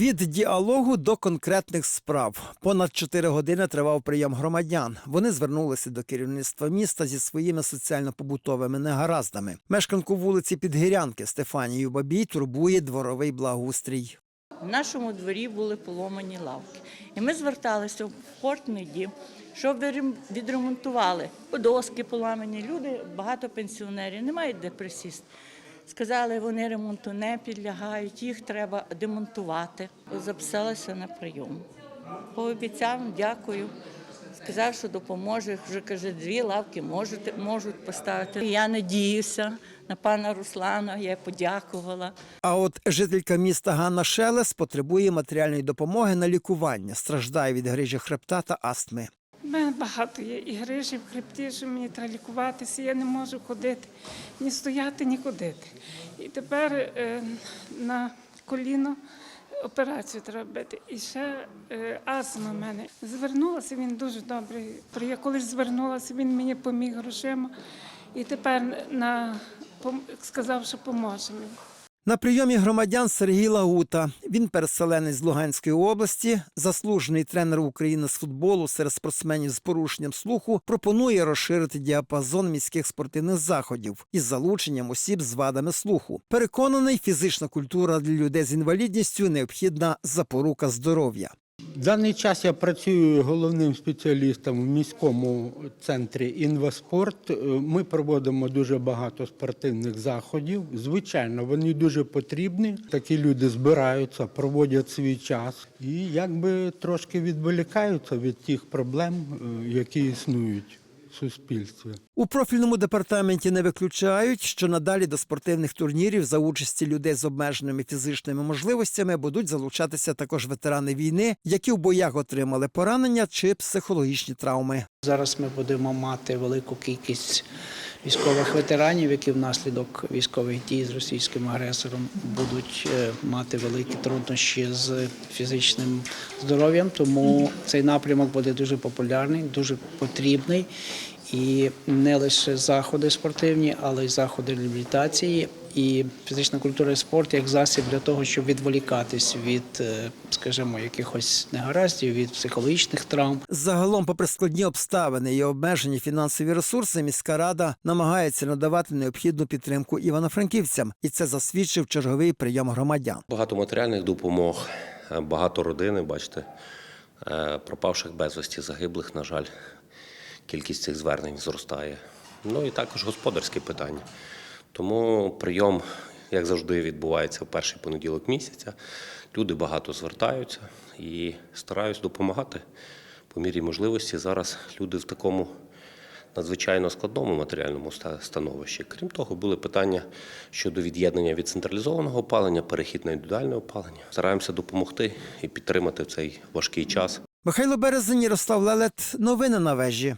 Від діалогу до конкретних справ понад чотири години тривав прийом громадян. Вони звернулися до керівництва міста зі своїми соціально-побутовими негараздами. Мешканку вулиці Підгірянки Стефанію Бабій турбує дворовий благоустрій. В нашому дворі були поломані лавки. І ми зверталися в портний дім, щоб відремонтували. Доски поламані. Люди, багато пенсіонерів, не мають де присісти. Сказали, вони ремонту не підлягають, їх треба демонтувати. Записалася на прийом. Пообіцяв, дякую. Сказав, що допоможе. Вже каже, дві лавки можуть, можуть поставити. Я надіюся на пана Руслана, я подякувала. А от жителька міста Ганна Шелес потребує матеріальної допомоги на лікування, страждає від грижі хребта та астми. У мене багато є і грижі в хребті, що мені треба лікуватися. Я не можу ходити, ні стояти, ні ходити. І тепер е, на коліно операцію треба робити. І ще е, астма в мене. Звернулася, він дуже добрий. Я колись звернулася, він мені поміг грошима. І тепер на, сказав, що поможе мені. На прийомі громадян Сергій Лагута. Він переселенець з Луганської області, заслужений тренер України з футболу серед спортсменів з порушенням слуху. Пропонує розширити діапазон міських спортивних заходів із залученням осіб з вадами слуху. Переконаний, фізична культура для людей з інвалідністю необхідна запорука здоров'я. Даний час я працюю головним спеціалістом в міському центрі Інваспорт. Е, Ми проводимо дуже багато спортивних заходів. Звичайно, вони дуже потрібні. Такі люди збираються, проводять свій час і якби трошки відволікаються від тих проблем, е, які існують суспільстві. У профільному департаменті не виключають, що надалі до спортивних турнірів за участі людей з обмеженими фізичними можливостями будуть залучатися також ветерани війни, які в боях отримали поранення чи психологічні травми. Зараз ми будемо мати велику кількість військових ветеранів, які внаслідок військових дій з російським агресором будуть е, мати великі труднощі з фізичним здоров'ям. Тому цей напрямок буде дуже популярний, дуже потрібний. І не лише заходи спортивні, але й заходи реабілітації. І фізична культура і спорт як засіб для того, щоб відволікатись від, е, скажімо, якихось негараздів, від психологічних травм. Загалом, попри складні обставини і обмежені фінансові ресурси, міська рада намагається надавати необхідну підтримку івано-франківцям, і це засвідчив черговий прийом громадян. Багато матеріальних допомог, е, багато родини, бачите, е, пропавших безвісті, загиблих, на жаль, кількість цих звернень зростає. Ну і також господарські питання. Тому прийом, як завжди, відбувається в перший понеділок місяця. Люди багато звертаються і стараюсь допомагати по мірі можливості. Зараз люди в такому надзвичайно складному матеріальному становищі. Крім того, були питання щодо від'єднання від централізованого опалення, перехід на індивідуальне опалення. Стараємося допомогти і підтримати в цей важкий час. Михайло Березень, Ярослав Лелет. Новини на вежі.